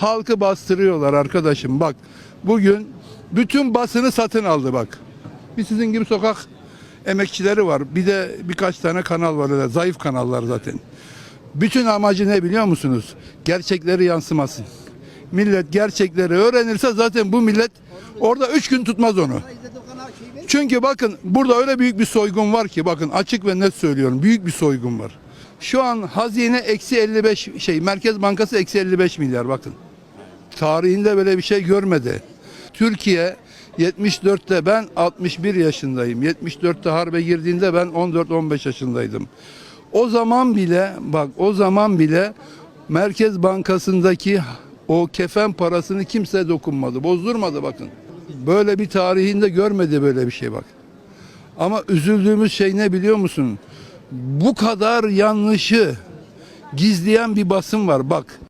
Halkı bastırıyorlar arkadaşım bak. Bugün bütün basını satın aldı bak. Bir sizin gibi sokak emekçileri var. Bir de birkaç tane kanal var öyle zayıf kanallar zaten. Bütün amacı ne biliyor musunuz? Gerçekleri yansımasın. Millet gerçekleri öğrenirse zaten bu millet orada üç gün tutmaz onu. Çünkü bakın burada öyle büyük bir soygun var ki bakın açık ve net söylüyorum büyük bir soygun var. Şu an hazine eksi 55 şey Merkez Bankası eksi 55 milyar bakın. Tarihinde böyle bir şey görmedi. Türkiye 74'te ben 61 yaşındayım. 74'te harbe girdiğinde ben 14-15 yaşındaydım. O zaman bile bak o zaman bile Merkez Bankası'ndaki o kefen parasını kimse dokunmadı. Bozdurmadı bakın. Böyle bir tarihinde görmedi böyle bir şey bak. Ama üzüldüğümüz şey ne biliyor musun? Bu kadar yanlışı gizleyen bir basın var bak.